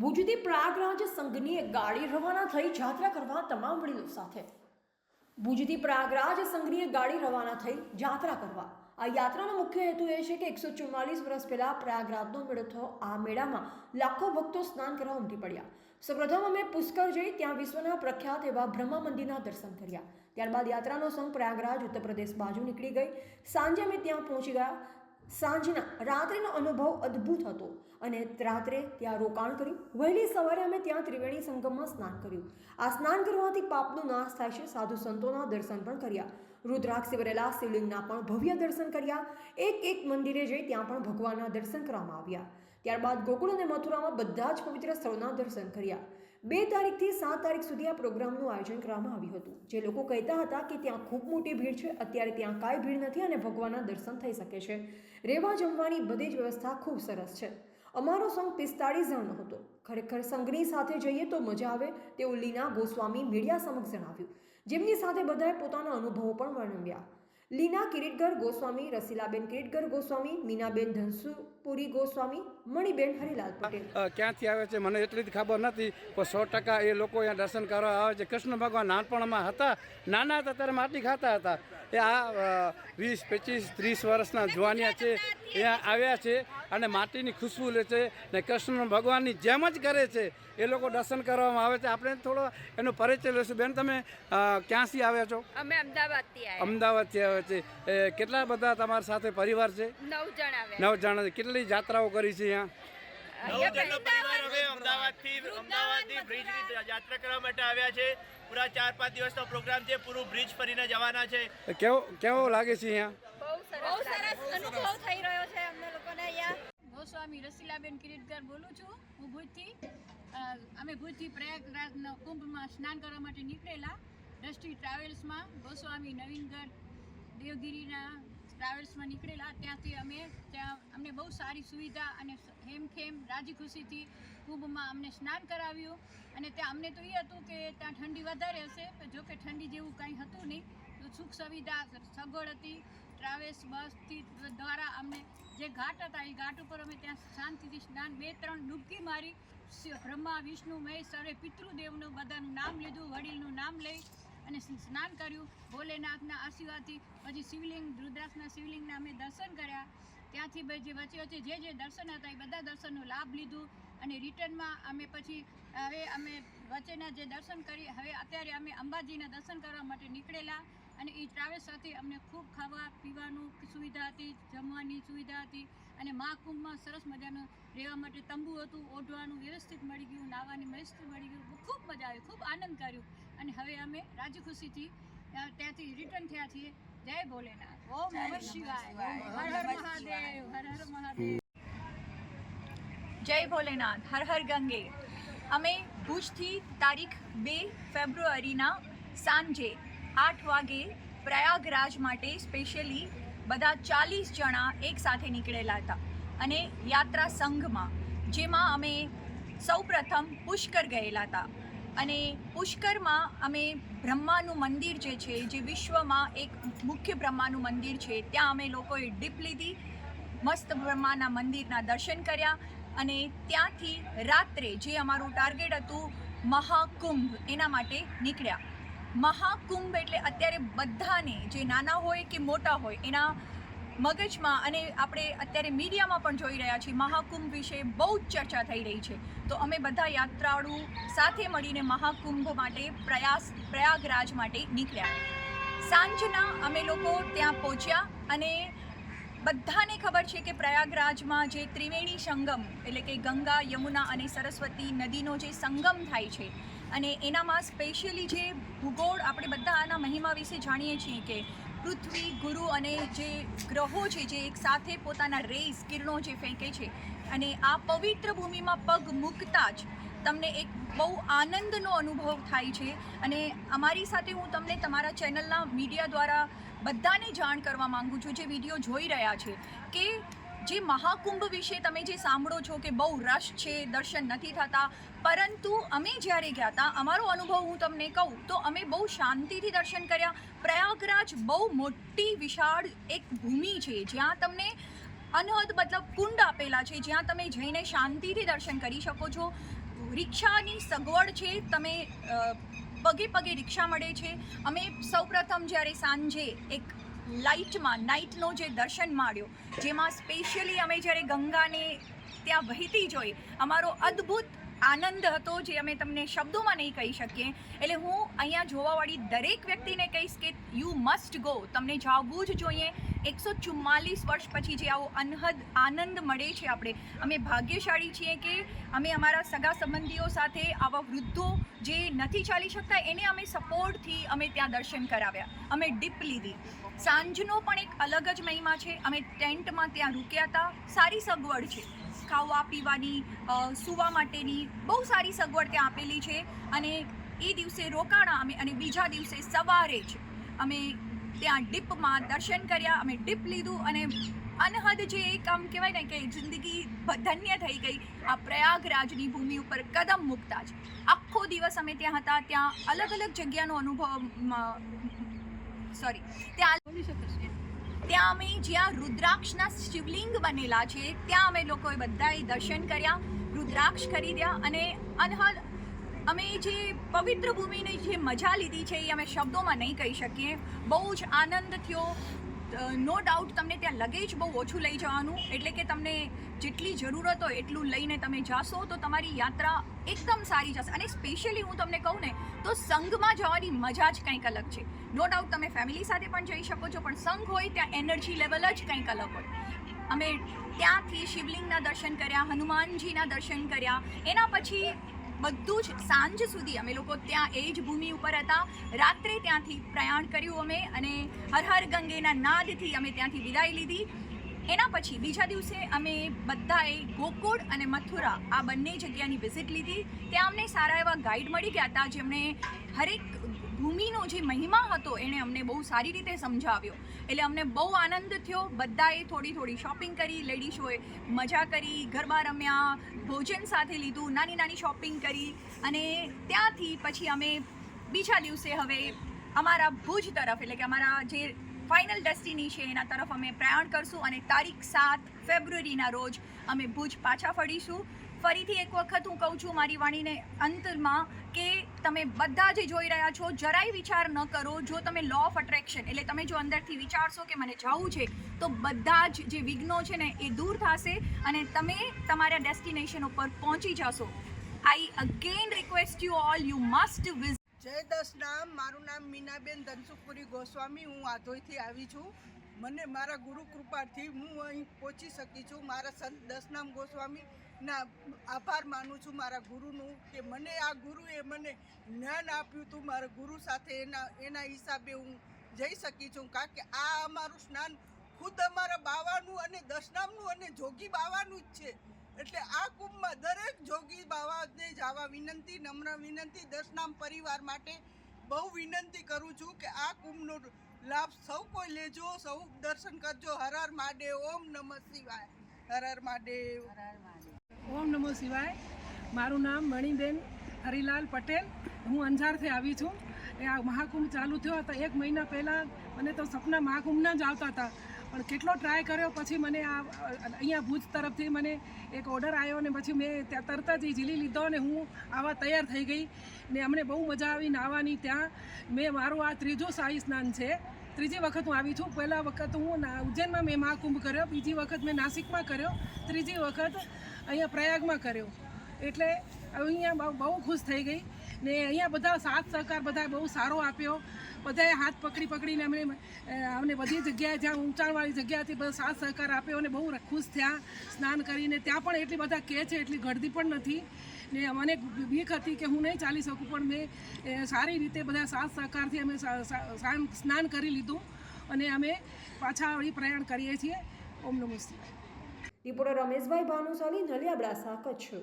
ભુજથી પ્રયાગરાજ સંઘની એક ગાડી રવાના થઈ જાત્રા કરવા તમામ વડીલો સાથે. ભુજથી પ્રયાગરાજ સંઘની એક ગાડી રવાના થઈ જાત્રા કરવા. આ યાત્રાનો મુખ્ય હેતુ એ છે કે એકસો ચુમ્માલીસ વર્ષ પહેલાં પ્રયાગરાજનો મેળો થયો. આ મેળામાં લાખો ભક્તો સ્નાન કરવા ઉમટી પડ્યા. સૌપ્રથમ અમે પુષ્કર જઈ ત્યાં વિશ્વના પ્રખ્યાત એવા બ્રહ્મા મંદિરના દર્શન કર્યા. ત્યારબાદ યાત્રાનો સંઘ પ્રયાગરાજ ઉત્તર પ્રદેશ બાજુ નીકળી ગઈ. સાંજે અમે ત્યાં પહોંચી ગયા. સાંજના રાત્રિનો અનુભવ અદ્ભુત હતો અને રાત્રે ત્યાં રોકાણ કર્યું. વહેલી સવારે અમે ત્યાં ત્રિવેણી સંગમમાં સ્નાન કર્યું. આ સ્નાન કરવાથી પાપનો નાશ થાય છે. સાધુ સંતોના દર્શન પણ કર્યા. રુદ્રાક્ષ ભરેલા શિવલિંગના પણ ભવ્ય દર્શન કર્યા. એક એક મંદિરે જઈ ત્યાં પણ ભગવાનના દર્શન કરવામાં આવ્યા. ત્યારબાદ ગોકુળ અને મથુરામાં બધા જ પવિત્ર સ્થળોના દર્શન કર્યા. બે તારીખથી સાત તારીખ સુધી આ પ્રોગ્રામનું આયોજન કરવામાં આવ્યું હતું. જે લોકો કહેતા હતા કે ત્યાં ખૂબ મોટી ભીડ છે, અત્યારે ત્યાં કાંઈ ભીડ નથી અને ભગવાનના દર્શન થઈ શકે છે. રહેવા જમવાની બધી જ વ્યવસ્થા ખૂબ સરસ છે. અમારો સંઘ પિસ્તાળીસ જણનો હતો. ખરેખર સંઘની સાથે જઈએ તો મજા આવે તેવું લીના ગોસ્વામી મીડિયા સમક્ષ જણાવ્યું. જેમની સાથે બધાએ પોતાના અનુભવો પણ વર્ણવ્યા. લીના કિરીટગર ગોસ્વામી, રસીલાબેન કિરીટગર ગોસ્વામી, મીનાબેન ધનસુપુરી ગોસ્વામી મણિબેન હરિલાલ પટેલ. ક્યાંથી આવે છે? મને એટલી જ ખબર નથી પણ સો ટકા એ લોકો અહીંયા દર્શન કરવા આવે છે. કૃષ્ણ ભગવાન નાનપણમાં હતા નાના હતા ત્યારે માટી ખાતા હતા. એ આ વીસ પચીસ ત્રીસ વર્ષના જુવાનિયા છે અહીંયા આવ્યા છે અને માટીની ખુશ્બુ લે છે ને કૃષ્ણ ભગવાનની જેમ જ કરે છે. એ લોકો દર્શન કરવામાં આવે છે. આપણે થોડો એનો પરિચય લઈશું. બેન તમે ક્યાંથી આવ્યા છો? અમે અમદાવાદથી આવ્યા. અમદાવાદથી આવ્યા છે. એ કેટલા બધા તમારા સાથે પરિવાર છે? નવ જણા આવ્યા. નવ જણા છે. કેટલી જાત્રાઓ કરી છે અહીંયા? અહીંયા જણનો પરિવાર હવે વૃંદાવન- અમદાવાદથી અમદાવાદથી બ્રિજની યાત્રા કરવા માટે આવ્યા છે. પૂરા ચાર પાંચ દિવસનો પ્રોગ્રામ છે. પૂરું બ્રિજ ફરીને જવાના છે. કેવો કેવો લાગે છે અહીંયા? બહુ સરસ બહુ સરસ અનુભવ થઈ રહ્યો છે અમને લોકોને અહીંયા. ગોસ્વામી રસીલાબેન કિરીટકર બોલું છું. હું ભુજથી અમે ભુજથી પ્રયાગરાજના કુંભમાં સ્નાન કરવા માટે નીકળેલા દ્રષ્ટિ ટ્રાવેલ્સમાં ગોસ્વામી નવીનગર દેવગીરીના ટ્રાવેલ્સમાં નીકળેલા. ત્યાંથી અમે અમને બહુ સારી સુવિધા અને હેમખેમ રાજી ખુશીથી કુંભમાં અમને સ્નાન કરાવ્યું. અને ત્યાં અમને તો એ હતું કે ત્યાં ઠંડી વધારે હશે, પણ જો કે ઠંડી જેવું કાંઈ હતું નહીં, તો સુખ સુવિધા સગવડ હતી. ટ્રાવેલ્સ, બસથી દ્વારા અમને જે ઘાટ હતા, એ ઘાટ ઉપર અમે ત્યાં શાંતિથી સ્નાન બે ત્રણ ડૂબકી મારી. બ્રહ્મા, વિષ્ણુ, મહેશ, સર્વે પિતૃદેવનું બધાનું નામ લીધું, વડીલનું નામ લઈ અને સ્નાન કર્યું. ભોલેનાથના આશીર્વાદથી, પછી શિવલિંગ રુદ્રાસના શિવલિંગના અમે દર્શન કર્યા. ત્યાંથી જે વચ્ચે વચ્ચે જે જે દર્શન હતા એ બધા દર્શનનો લાભ લીધું અને રિટર્નમાં અમે પછી હવે અમે વચ્ચેના જે દર્શન કરી, હવે અત્યારે અમે અંબાજીના દર્શન કરવા માટે નીકળેલા અને એ ટ્રાવેલ્સ સાથે અમને ખૂબ ખાવા પીવાનું સુવિધા હતી, જમવાની સુવિધા હતી અને મહાકુંભમાં સરસ મજાનું રહેવા માટે તંબુ હતું, ઓઢવાનું વ્યવસ્થિત મળી ગયું, નાહવાની વ્યવસ્થિત મળી ગયું, ખૂબ મજા આવી, ખૂબ આનંદ કર્યો અને હવે અમે રાજી ખુશીથી ત્યાંથી રિટર્ન થયા છીએ. જય ભોલેનાથ. ઓમ નમઃ શિવાય. હર હર મહાદેવ હર હર મહાદેવ. જય ભોલેનાથ હર હર ગંગે. અમે ભુજથી તારીખ બે ફેબ્રુઆરીના સાંજે આઠ વાગે પ્રયાગરાજ માટે સ્પેશિયલી બધા ચાલીસ જણા એકસાથે નીકળેલા હતા. અને યાત્રા સંઘમાં જેમાં અમે સૌપ્રથમ પુષ્કર ગયેલા હતા. અને પુષ્કરમાં અમે બ્રહ્માનું મંદિર જે છે, જે વિશ્વમાં એક મુખ્ય બ્રહ્માનું મંદિર છે, ત્યાં અમે લોકોએ ડીપ લીધી, મસ્ત બ્રહ્માના મંદિરના દર્શન કર્યા અને ત્યાંથી રાત્રે જે અમારું ટાર્ગેટ હતું, મહાકુંભ, એના માટે નીકળ્યા. મહાકુંભ એટલે અત્યારે બધાને જે નાના હોય કે મોટા હોય, એના મગજમાં અને આપણે અત્યારે મીડિયામાં પણ જોઈ રહ્યા છીએ, મહાકુંભ વિશે બહુ જ ચર્ચા થઈ રહી છે. તો અમે બધા યાત્રાળુ સાથે મળીને મહાકુંભ માટે પ્રયાસ, પ્રયાગરાજ માટે નીકળ્યા. સાંજના અમે લોકો ત્યાં પહોંચ્યા અને બધાને ખબર છે કે પ્રયાગરાજમાં જે ત્રિવેણી સંગમ, એટલે કે ગંગા, યમુના અને સરસ્વતી નદીનો જે સંગમ થાય છે અને એનામાં સ્પેશિયલી જે ભૂગોળ આપણે બધા આના મહિમા વિશે જાણીએ છીએ કે પૃથ્વી, ગુરુ અને જે ગ્રહો છે, જે એક સાથે પોતાના રેસ, કિરણો જે ફેંકે છે અને આ પવિત્ર ભૂમિમાં પગ મૂકતા જ તમને એક બહુ આનંદનો અનુભવ થાય છે. અને અમારી સાથે હું તમને તમારા ચેનલના મીડિયા દ્વારા બધાને જાણ કરવા માંગુ છું, જે વીડિયો જોઈ રહ્યા છે, કે જે મહાકુંભ વિશે તમે જે સાંભળો છો કે બહુ રશ છે, દર્શન નથી થતા, પરંતુ અમે જ્યારે ગયા હતા, અમારો અનુભવ હું તમને કહું, તો અમે બહુ શાંતિથી દર્શન કર્યા. પ્રયાગરાજ બહુ મોટી, વિશાળ એક ભૂમિ છે, જ્યાં તમને અનહદ મતલબ કુંડ આપેલા છે, જ્યાં તમે જઈને શાંતિથી દર્શન કરી શકો છો. રિક્ષાની સગવડ છે, તમે પગે પગે રિક્ષા મળે છે. અમે સૌપ્રથમ જ્યારે સાંજે એક લાઇટમાં, નાઇટનો જે દર્શન માણ્યો, જેમાં સ્પેશિયલી અમે જ્યારે ગંગાને ત્યાં વહેતી જોઈ, અમારો અદ્ભુત આનંદ હતો જે અમે તમને શબ્દોમાં નહીં કહી શકીએ. એટલે હું અહીંયા જોવાવાળી દરેક વ્યક્તિને કહીશ કે યુ મસ્ટ ગો તમને જાવવું જ જોઈએ. એકસો ચુમ્માલીસ વર્ષ પછી જે આવો અનહદ આનંદ મળે છે આપણે. અમે ભાગ્યશાળી છીએ કે અમે અમારા સગા સંબંધીઓ સાથે આવા વૃદ્ધો જે નથી ચાલી શકતા એને અમે સપોર્ટથી અમે ત્યાં દર્શન કરાવ્યા. અમે ડીપ લીધી. સાંજનો પણ એક અલગ જ મહિમા છે. અમે ટેન્ટમાં ત્યાં રૂક્યા હતા. સારી સગવડ છે. ખાવા પીવાની સૂવા માટેની બહુ સારી સગવડ ત્યાં આપેલી છે અને એ દિવસે રોકાણા અમે અને બીજા દિવસે સવારે જ અમે ત્યાં ડીપમાં દર્શન કર્યા અમે ડીપ લીધું અને અનહદ જે એક આમ કહેવાય ને કે જિંદગી ધન્ય થઈ ગઈ આ પ્રયાગરાજની ભૂમિ ઉપર કદમ મૂકતા જ. આખો દિવસ અમે ત્યાં હતા ત્યાં અલગ અલગ જગ્યાનો અનુભવ સોરી ત્યાં ત્યાં અમે જ્યાં રુદ્રાક્ષના શિવલિંગ બનેલા છે ત્યાં અમે લોકોએ બધાએ દર્શન કર્યા રુદ્રાક્ષ ખરીદ્યા અને અનહદ અમે જે પવિત્ર ભૂમિની જે મજા લીધી છે, એ અમે શબ્દોમાં નહીં કહી શકીએ. બહુ જ આનંદ થયો. નો ડાઉટ તમને ત્યાં લગેજ બહુ ઓછું લઈ જવાનું. એટલે કે તમને જેટલી જરૂરત હોય એટલું લઈને તમે જાશો તો તમારી યાત્રા એકદમ સારી જશે. અને સ્પેશિયલી હું તમને કહું ને, તો સંઘમાં જવાની મજા જ કંઈક અલગ છે. નો ડાઉટ તમે ફેમિલી સાથે પણ જઈ શકો છો, પણ સંઘ હોય ત્યાં એનર્જી લેવલ જ કંઈક અલગ હોય. અમે ત્યાંથી શિવલિંગના દર્શન કર્યા, હનુમાનજીના દર્શન કર્યા. એના પછી બધું જ સાંજ સુધી અમે લોકો ત્યાં એ જ ભૂમિ ઉપર હતા. રાત્રે ત્યાંથી પ્રયાણ કર્યું અમે અને હર હર ગંગેના નાદથી અમે ત્યાંથી વિદાય લીધી. એના પછી બીજા દિવસે અમે બધાએ ગોકુળ અને મથુરા આ બંને જગ્યાની વિઝિટ લીધી. ત્યાં અમને સારા એવા ગાઈડ મળી ગયા હતા જેમણે હરેક ભૂમિનો જે મહિમા હતો એણે અમને બહુ સારી રીતે સમજાવ્યો. એટલે અમને બહુ આનંદ થયો. બધાએ થોડી થોડી શોપિંગ કરી લેડીઝોએ મજા કરી, ગરબા રમ્યા, ભોજન સાથે લીધું, નાની નાની શોપિંગ કરી અને ત્યાંથી પછી અમે બીજા દિવસે હવે અમારા ભુજ તરફ એટલે કે અમારા જે ફાઇનલ ડેસ્ટિની છે એના તરફ અમે પ્રયાણ કરશું અને તારીખ સાત ફેબ્રુઆરીના રોજ અમે ભુજ પાછા ફરીશું. ફરીથી એક વખત હું કહું છું મારી વાણીને અંતમાં કે તમે બધા જે જોઈ રહ્યા છો, જરાય વિચાર ન કરો. જો તમે લો ઓફ અટ્રેક્શન એટલે તમે જો અંદરથી વિચારશો કે મને જવું છે, તો બધા જ જે વિઘ્નો છે ને, એ દૂર થશે અને તમે તમારા ડેસ્ટિનેશન ઉપર પહોંચી જશો. I again request you all you must viz જય દસ નામ મારું નામ મીનાબેન ધનસુખપુરી ગોસ્વામી, હું આધોઈથી આવી છું. મને મારા ગુરુ કૃપાથી હું અહીં પહોંચી શકી છું. મારા સંત દસનામ ગોસ્વામીના આભાર માનું છું મારા ગુરુનું કે મને આ ગુરુએ મને જ્ઞાન આપ્યું હતું. મારા ગુરુ સાથે એના એના હિસાબે હું જઈ શકી છું. કારણ કે આ અમારું સ્નાન ખુદ અમારા બાવાનું અને દસનામનું અને જોગી બાવાનું જ છે. એટલે આ કુંભમાં દરેક જોગી બાવાને જવા વિનંતી, નમ્ર વિનંતી દસનામ પરિવાર માટે બહુ વિનંતી કરું છું કે આ કુંભનો લાભ સૌ કોઈ લેજો સૌ દર્શન કરજો. હર હર મહાદેવ ઓમ નમઃ શિવાય. હર હર મહાદેવ. ઓમ નમો શિવાય. મારું નામ મણિબેન હરિલાલ પટેલ. હું અંજારથી આવી છું. એ આ મહાકુંભ ચાલુ થયો હતો. એક મહિના પહેલાં મને તો સપના મહાકુંભના જ આવતા હતા. પણ કેટલો ટ્રાય કર્યો, પછી મને આ, અહીંયા ભુજ તરફથી મને એક ઓર્ડર આવ્યો ને પછી મેં ત્યાં તરત જ ઝીલી લીધો અને હું આવા તૈયાર થઈ ગઈ ને અમને બહુ મજા આવી નાહવાની ત્યાં. મેં મારું આ ત્રીજું શાહી સ્નાન છે. ત્રીજી વખત હું આવી છું. પહેલાં વખત હું ઉજ્જૈનમાં મેં મહાકુંભ કર્યો, બીજી વખત મેં નાસિકમાં કર્યો, ત્રીજી વખત અહીંયા પ્રયાગમાં કર્યો. એટલે અહીંયા બહુ ખુશ થઈ ગઈ. ને અહીંયા બધા સાથ સહકાર બધા બહુ સારો આપ્યો. બધાએ હાથ પકડી પકડીને અમને અમને બધી જગ્યાએ જ્યાં ઊંચાણવાળી જગ્યાથી બધા સાથ સહકાર આપ્યો અને બહુ ખુશ થયા સ્નાન કરીને. ત્યાં પણ એટલી બધા કહે છે, એટલી ગળદી પણ નથી. ને મને બીક હતી કે હું નહીં ચાલી શકું, પણ મેં સારી રીતે બધા સાથ સહકારથી અમે સ્નાન- કરી લીધું અને અમે પાછા વળી પ્રયાણ કરીએ છીએ. ઓમ નમઃ શિવાય. રિપોર્ટર રમેશભાઈ ભાનુશાલી નલિયાબ્રાસા કચ્છ.